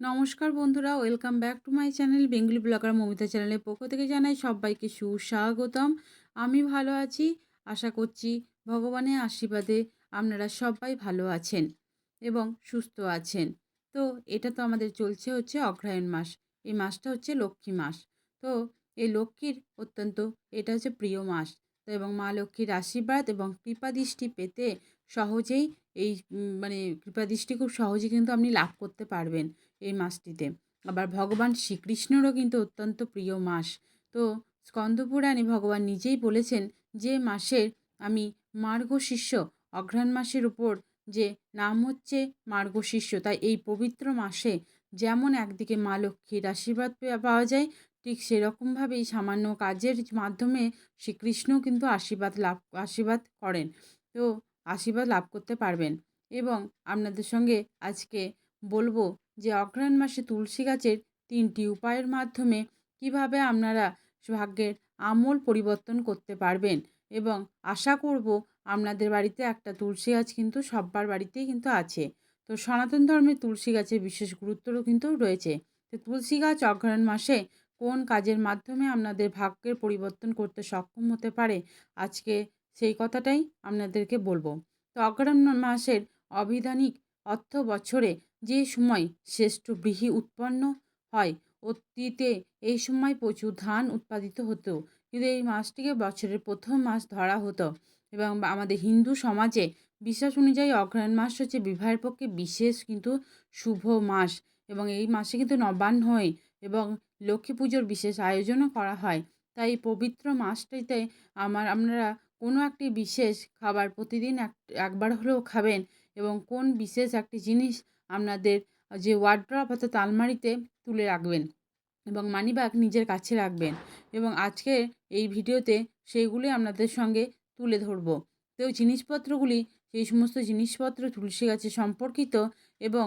নমস্কার বন্ধুরা, welcome back to my channel Bengali blogger Momita চ্যানেলের পক্ষ থেকে জানাই সবাইকে সুস্বাগতম। আমি ভালো আছি, আশা করছি ভগবানের আশীর্বাদে আপনারা সবাই ভালো আছেন এবং সুস্থ আছেন। তো এটা তো আমাদের চলছে হচ্ছে অগ্রহায়ণ মাস, এই মাসটা হচ্ছে লক্ষ্মী মাস। তো এই লক্ষ্মীর অত্যন্ত, এটা হচ্ছে প্রিয় মাস। তো এবং মা লক্ষ্মীর আশীর্বাদ এবং কৃপাদৃষ্টি পেতে সহজেই এই মানে কৃপাদৃষ্টি খুব সহজে কিন্তু আপনি লাভ করতে পারবেন। এই মাসটিতে। আবার ভগবান শ্রীকৃষ্ণেরও কিন্তু অত্যন্ত প্রিয় মাস। তো স্কন্দপুরাণে ভগবান নিজেই বলেছেন যে মাসের আমি মার্গশিষ্য, অঘ্রাণ মাসের উপর যে নাম হচ্ছে মার্গশিষ্য, তাই এই পবিত্র মাসে যেমন একদিকে মা লক্ষ্মীর আশীর্বাদ পাওয়া যায়, ঠিক সেরকমভাবেই সামান্য কাজের মাধ্যমে শ্রীকৃষ্ণও কিন্তু আশীর্বাদ লাভ, আশীর্বাদ করেন। তো আশীর্বাদ লাভ করতে পারবেন। এবং আপনাদের সঙ্গে আজকে বলব যে অঘ্রাণ মাসে তুলসী গাছের তিনটি উপায়ের মাধ্যমে কীভাবে আপনারা ভাগ্যের আমূল পরিবর্তন করতে পারবেন এবং আশা করব আপনাদের বাড়িতে একটা তুলসী গাছ কিন্তু সব্বার বাড়িতেই কিন্তু আছে। তো সনাতন ধর্মে তুলসী গাছের বিশেষ গুরুত্বও কিন্তু রয়েছে। তো তুলসী গাছ অঘ্রাণ মাসে কোন কাজের মাধ্যমে আপনাদের ভাগ্যের পরিবর্তন করতে সক্ষম হতে পারে? আজকে সেই কথাটাই আপনাদেরকে বলব। তো অঘ্রাণ মাসের অবিধানিক অর্থ বছরে যে সময় শ্রেষ্ঠ বৃহি উৎপন্ন হয়, অতীতে এই সময় প্রচুর ধান উৎপাদিত হতো। কিন্তু এই মাসটিকে বছরের প্রথম মাস ধরা হতো এবং আমাদের হিন্দু সমাজে বিশ্বাস অনুযায়ী অঘ্রাণ মাস হচ্ছে বিবাহের পক্ষে বিশেষ কিন্তু শুভ মাস এবং এই মাসে কিন্তু নবান্ন হয় এবং লক্ষ্মী পুজোর বিশেষ আয়োজনও করা হয়। তাই এই পবিত্র মাসটিতে আমার, আপনারা কোনো একটি বিশেষ খাবার প্রতিদিন এক, একবার হলেও খাবেন এবং কোন বিশেষ একটি জিনিস আপনাদের যে ওয়ার্ড্রপ অর্থাৎ আলমারিতে তুলে রাখবেন এবং মানিব্যাগ নিজের কাছে রাখবেন এবং আজকে এই ভিডিওতে সেইগুলি আপনাদের সঙ্গে তুলে ধরব। তো জিনিসপত্রগুলি, সেই সমস্ত জিনিসপত্র তুলসী গাছে সম্পর্কিত এবং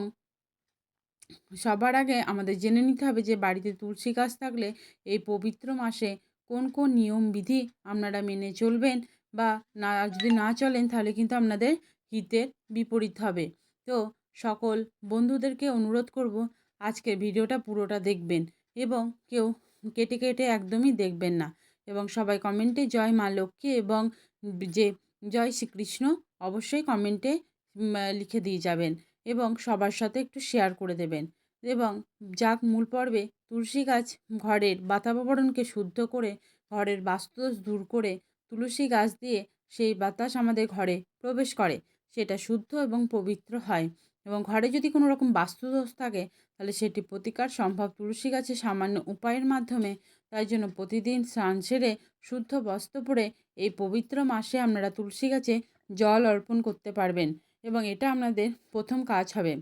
সবার আগে আমাদের জেনে নিতে হবে যে বাড়িতে তুলসী গাছ থাকলে এই পবিত্র মাসে কোন কোন নিয়ম বিধি আপনারা মেনে চলবেন বা না, যদি না চলেন তাহলে কিন্তু আপনাদের হিতের বিপরীত হবে। তো সকল বন্ধুদেরকে অনুরোধ করব আজকের ভিডিওটা পুরোটা দেখবেন এবং কেউ কেটে কেটে একদমই দেখবেন না। এবং সবাই কমেন্টে জয় মা লক্ষ্মী এবং যে জয় শ্রীকৃষ্ণ অবশ্যই কমেন্টে লিখে দিয়ে যাবেন এবং সবার সাথে একটু শেয়ার করে দেবেন। এবং যাক মূল পর্বে তুলসী গাছ ঘরের বাতাবরণকে শুদ্ধ করে ঘরের বাস্তুদোষ দূর করে তুলসী গাছ দিয়ে সেই বাতাস আমাদের ঘরে প্রবেশ করে, সেটা শুদ্ধ এবং পবিত্র হয়। এবং ঘরে যদি কোনো রকম বাস্তুদোষ থাকে, তাহলে সেটি প্রতিকার সম্ভব। তুলসী গাছে সামান্য উপায়ের মাধ্যমে তাই জন্য প্রতিদিন স্নান সেরে শুদ্ধ বস্ত্র পরে এই পবিত্র মাসে আপনারা তুলসী গাছে জল অর্পণ করতে পারবেন এবং এটা আপনাদের প্রথম কাজ হবে।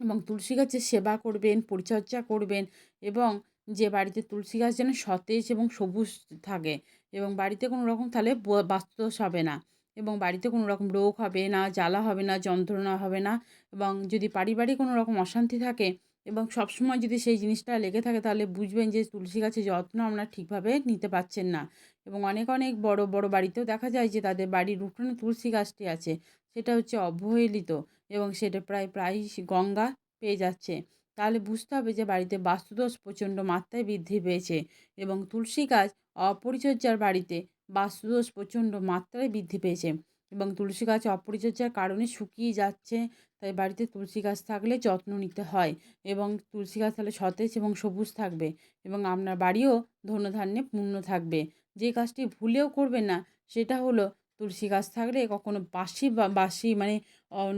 এবং তুলসী গাছের সেবা করবেন, পরিচর্যা করবেন এবং যে বাড়িতে তুলসী গাছ যেন সতেজ এবং সবুজ থাকে এবং বাড়িতে কোনো রকম তাহলে বাস্তুদোষ হবে না। এবং বাড়িতে কোনো রকম রোগ হবে না, জ্বালা হবে না, যন্ত্রণা হবে না এবং যদি পারিবারিক কোনো রকম অশান্তি থাকে এবং সবসময় যদি সেই জিনিসটা লেগে থাকে তাহলে বুঝবেন যে তুলসী গাছের যত্ন আপনারা ঠিকভাবে নিতে পারছেন না। এবং অনেক অনেক বড় বড় বাড়িতেও দেখা যায় যে তাদের বাড়ির উঠোনে তুলসী গাছটি আছে, সেটা হচ্ছে অবহেলিত এবং সেটা প্রায় প্রায়ই গঙ্গা পেয়ে যাচ্ছে। তাহলে বুঝতে হবে যে বাড়িতে বাস্তুদোষ প্রচণ্ড মাত্রায় বৃদ্ধি পেয়েছে এবং তুলসী গাছ অপরিচর্যার বাড়িতে বাস্তুদোষ প্রচণ্ড মাত্রায় বৃদ্ধি পেয়েছে এবং তুলসী গাছ অপরিচর্যার কারণে শুকিয়ে যাচ্ছে, তাই বাড়িতে তুলসী গাছ থাকলে যত্ন নিতে হয় এবং তুলসী গাছ তাহলে সতেজ এবং সবুজ থাকবে এবং আপনার বাড়িও ধনধান্যে পূর্ণ থাকবে। যে কাজটি ভুলেও করবেন না, সেটা হলো তুলসী গাছ থাকলে কখনো বাসি বা বাসি মানে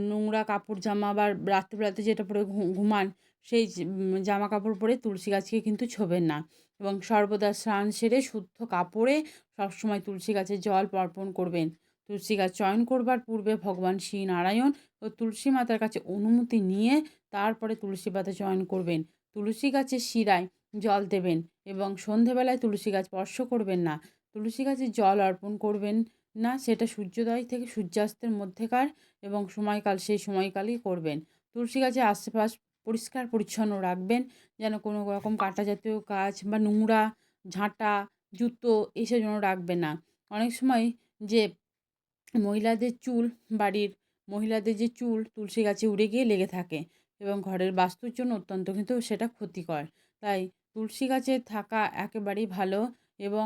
নোংরা কাপড় জামা বা রাত্রিবেলাতে যেটা পরে ঘুমান, সেই জামা কাপড় পরে তুলসী গাছকে কিন্তু ছোবেন না। এবং সর্বদা স্নান সেরে শুদ্ধ কাপড়ে সবসময় তুলসী গাছে জল অর্পণ করবেন। তুলসী গাছ চয়ন করবার পূর্বে ভগবান শ্রী নারায়ণ ও তুলসী মাতার কাছে অনুমতি নিয়ে তারপরে তুলসী পাতা চয়ন করবেন। তুলসী গাছের শিরায় জল দেবেন এবং সন্ধেবেলায় তুলসী গাছ স্পর্শ করবেন না। তুলসী গাছে জল অর্পণ করবেন না, সেটা সূর্যোদয় থেকে সূর্যাস্তের মধ্যেকার এবং সময়কাল সেই সময়কালই করবেন। তুলসী গাছের আশেপাশ পরিষ্কার পরিচ্ছন্ন রাখবেন। যেন কোনো রকম কাঁটা জাতীয় গাছ বা নোংরা ঝাঁটা, জুতো এসব যেন রাখবে না। অনেক সময় যে মহিলাদের চুল, বাড়ির মহিলাদের যে চুল, তুলসী গাছে উড়ে গিয়ে লেগে থাকে এবং ঘরের বাস্তুর জন্য অত্যন্ত কিন্তু সেটা ক্ষতিকর। তাই তুলসী গাছে থাকা একেবারেই ভালো এবং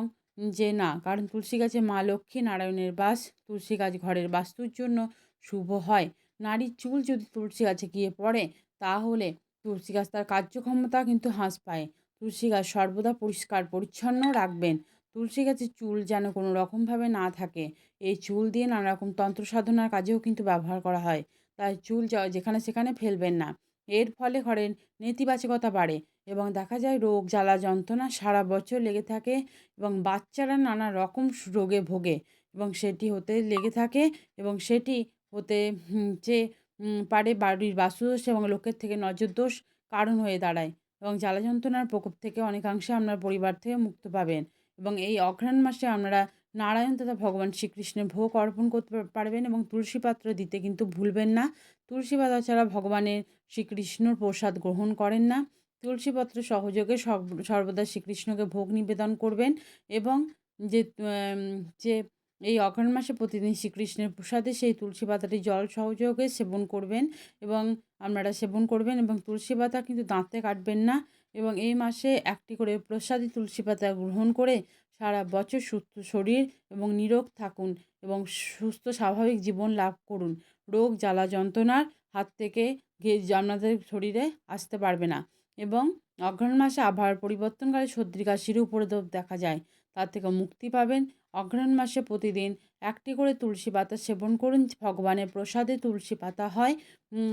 যে না, কারণ তুলসী গাছে মা লক্ষ্মী নারায়ণের বাস, তুলসী গাছ ঘরের বাস্তুর জন্য শুভ হয়। নারীর চুল যদি তুলসী গাছে গিয়ে পড়ে তাহলে তুলসী গাছ তার কার্যক্ষমতা কিন্তু হ্রাস পায়। তুলসী গাছ সর্বদা পরিষ্কার, পরিচ্ছন্ন রাখবেন। তুলসী গাছের চুল যেন কোনো রকমভাবে না থাকে। এই চুল দিয়ে নানা রকম তন্ত্র সাধনার কাজেও কিন্তু ব্যবহার করা হয়। তাই চুল যেখানে সেখানে ফেলবেন না। এর ফলে ঘরের নেতিবাচকতা বাড়ে এবং দেখা যায় রোগ, জ্বালা, যন্ত্রণা সারা বছর লেগে থাকে এবং বাচ্চারা নানা রকম রোগে ভোগে এবং সেটি হতে লেগে থাকে এবং সেটি হতে যে পারে বাড়ির বাস্তুদোষ এবং লোকের থেকে নজরদোষ কারণ হয়ে দাঁড়ায় এবং জ্বালা যন্ত্রণার প্রকোপ থেকে অনেকাংশে আপনার পরিবার থেকে মুক্ত পাবেন এবং এই অঘ্রাণ মাসে আপনারা নারায়ণ তথা ভগবান শ্রীকৃষ্ণের ভোগ অর্পণ করতে পারবেন এবং তুলসী পাত্র দিতে কিন্তু ভুলবেন না। তুলসী পাতা ছাড়া ভগবানের শ্রীকৃষ্ণর প্রসাদ গ্রহণ করেন না। তুলসীপত্র সহযোগে সর্ব- সর্বদা শ্রীকৃষ্ণকে ভোগ নিবেদন করবেন এবং যে যে এই অঘ্রাণ মাসে প্রতিদিন শ্রীকৃষ্ণের প্রসাদে সেই তুলসী পাতাটি জল সহযোগে সেবন করবেন এবং আপনারা সেবন করবেন এবং তুলসী পাতা কিন্তু দাঁতে কাটবেন না এবং এই মাসে একটি করে প্রসাদী তুলসী পাতা গ্রহণ করে সারা বছর সুস্থ শরীর এবং নিরোগ থাকুন এবং সুস্থ স্বাভাবিক জীবন লাভ করুন। রোগ, জ্বালা, যন্ত্রণার হাত থেকে আপনাদের শরীরে আসতে পারবে না এবং অঘ্রাণ মাসে আবহাওয়ার পরিবর্তনকালে সর্দি, কাশির উপদ্রব দেখা যায়। তার থেকে মুক্তি পাবেন। অঘ্রাণ মাসে প্রতিদিন একটি করে তুলসী পাতা সেবন করুন। ভগবানের প্রসাদে তুলসী পাতা হয়।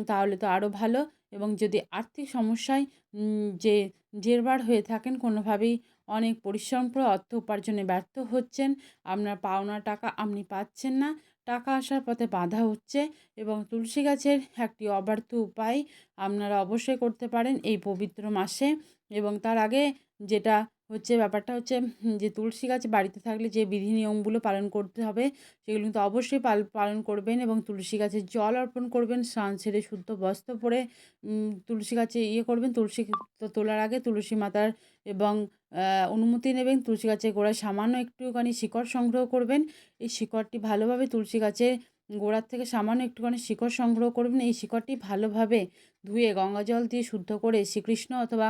তাহলে তো আরও ভালো। এবং যদি আর্থিক সমস্যায় যে, জেরবার হয়ে থাকেন, কোনোভাবেই অনেক পরিশ্রম করে অর্থ উপার্জনে ব্যর্থ হচ্ছেন। আপনার পাওনা টাকা আপনি পাচ্ছেন না। টাকা আসার পথে বাধা হচ্ছে এবং তুলসী গাছের একটি অব্যর্থ উপায় আপনারা অবশ্যই করতে পারেন এই পবিত্র মাসে। এবং তার আগে যেটা হচ্ছে ব্যাপারটা হচ্ছে যে তুলসী গাছ বাড়িতে থাকলে যে বিধি নিয়মগুলো পালন করতে হবে, সেগুলো কিন্তু অবশ্যই পাল- পালন করবেন এবং তুলসী গাছে জল অর্পণ করবেন, স্নান সেরে শুদ্ধ বস্ত্র পরে তুলসী গাছে ইয়ে করবেন, তুলসী তোলার আগে তুলসী মাতার এবং অনুমতি নেবেন, তুলসী গাছের গোড়ায় সামান্য একটুখানি শিকড় সংগ্রহ করবেন, এই শিকড়টি ভালোভাবে তুলসী গাছের গোড়ার থেকে সামান্য একটুখানি শিকড় সংগ্রহ করবেন, এই শিকড়টি ভালোভাবে ধুয়ে গঙ্গা জল দিয়ে শুদ্ধ করে শ্রীকৃষ্ণ অথবা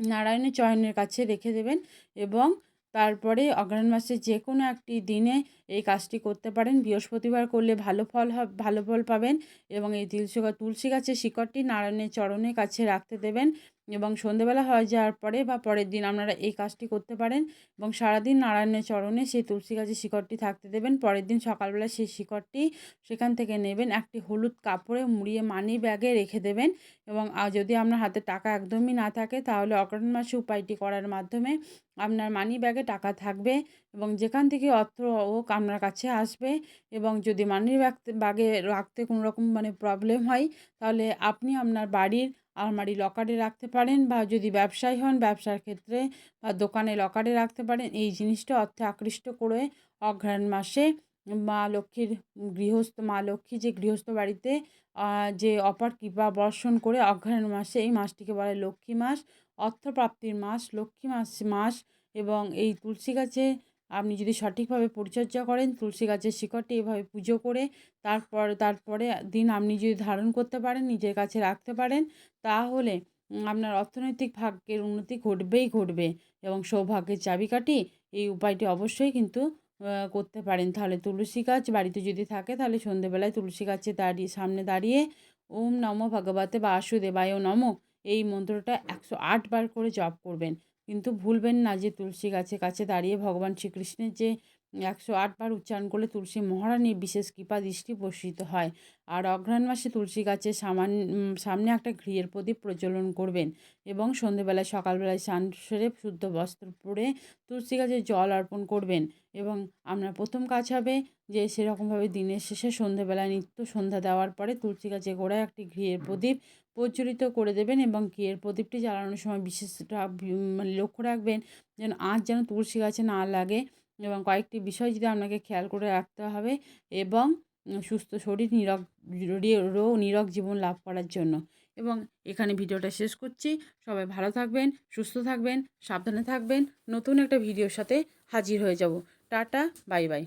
নারায়ণের চয়নের কাছে রেখে দেবেন এবং তারপরে অগ্রহায়ণ মাসের যে কোনো একটি দিনে এই কাজটি করতে পারেন। বৃহস্পতিবার করলে ভালো ফল ভালো ফল পাবেন এবং এই তুলসী তুলসী গাছের শিকড়টি নারায়ণের চরণের কাছে রাখতে দেবেন। এবং সন্ধেবেলা হয়ে যাওয়ার পরে বা পরের দিন আপনারা এই কাজটি করতে পারেন এবং সারাদিন নারায়ণের চরণে সেই তুলসী গাছের শিকড়টি থাকতে দেবেন। পরের দিন সকালবেলা সেই শিকড়টি সেখান থেকে নেবেন, একটি হলুদ কাপড়ে মুড়িয়ে মানি ব্যাগে রেখে দেবেন এবং যদি আপনার হাতে টাকা একদমই না থাকে তাহলে অগ্রহণ মাসে উপায়টি করার মাধ্যমে আপনার মানি ব্যাগে টাকা থাকবে এবং যেখান থেকে অর্থ হোক আপনার কাছে আসবে এবং যদি মানি ব্যাগ, ব্যাগে রাখতে কোনো রকম মানে প্রবলেম হয় তাহলে আপনি আপনার বাড়ির আলমারি লকারে রাখতে পারেন বা যদি ব্যবসায়ী হন, ব্যবসার ক্ষেত্রে বা দোকানে লকারে রাখতে পারেন। এই জিনিসটা অর্থে আকৃষ্ট করে অঘ্রাণ মাসে মা লক্ষ্মীর গৃহস্থ, মা লক্ষ্মী যে গৃহস্থ বাড়িতে যে অপার কৃপা বর্ষণ করে অঘ্রাণ মাসে এই মাসটিকে বলে লক্ষ্মী মাস। অর্থপ্রাপ্তির মাস, লক্ষ্মী মাস মাস এবং এই তুলসী গাছে আপনি যদি সঠিকভাবে পরিচর্যা করেন, তুলসী গাছের শিকড়টি এভাবে পুজো করে, তারপর, তারপরে দিন আপনি যদি ধারণ করতে পারেন, নিজের কাছে রাখতে পারেন, তাহলে আপনার অর্থনৈতিক ভাগ্যের উন্নতি ঘটবেই ঘটবে এবং সৌভাগ্যের চাবিকাঠি এই উপায়টি অবশ্যই কিন্তু করতে পারেন। তাহলে তুলসী গাছ বাড়িতে যদি থাকে, তাহলে সন্ধেবেলায় তুলসী গাছে দাঁড়িয়ে সামনে দাঁড়িয়ে ওম নমো ভগবতে বাসুদেবায় নমো, এই মন্ত্রটা একশো আট বার করে জপ করবেন। কিন্তু ভুলবেন না যে তুলসী গাছে কাছে দাঁড়িয়ে ভগবান শ্রীকৃষ্ণের যে একশো আটবার উচ্চারণ করলে তুলসী মহারানীর বিশেষ কৃপা দৃষ্টি বর্ষিত হয়। আর অঘ্রাণ মাসে তুলসী গাছের সামান সামনে একটা ঘিয়ের প্রদীপ প্রজ্বলন করবেন এবং সন্ধেবেলায় সকালবেলায় স্নান সেরে শুদ্ধ বস্ত্র পরে তুলসী গাছে জল অর্পণ করবেন এবং আপনার প্রথম কাজ হবে যে সেরকমভাবে দিনের শেষে সন্ধেবেলায় নিত্য সন্ধ্যা দেওয়ার পরে তুলসী গাছে গোড়ায় একটি ঘিয়ের প্রদীপ প্রজ্বলিত করে দেবেন এবং ঘিয়ের প্রদীপটি জ্বালানোর সময় বিশেষটা মানে লক্ষ্য রাখবেন যেন আঁচ যেন তুলসী গাছে না লাগে এবং কয়েকটি বিষয় যদি আপনাকে খেয়াল করে রাখতে হবে এবং সুস্থ শরীর, নিরোগ, রোগ নিরগ জীবন লাভ করার জন্য। এবং এখানে ভিডিওটা শেষ করছি। সবাই ভালো থাকবেন, সুস্থ থাকবেন, সাবধানে থাকবেন। নতুন একটা ভিডিওর সাথে হাজির হয়ে যাব। Tata, bye bye.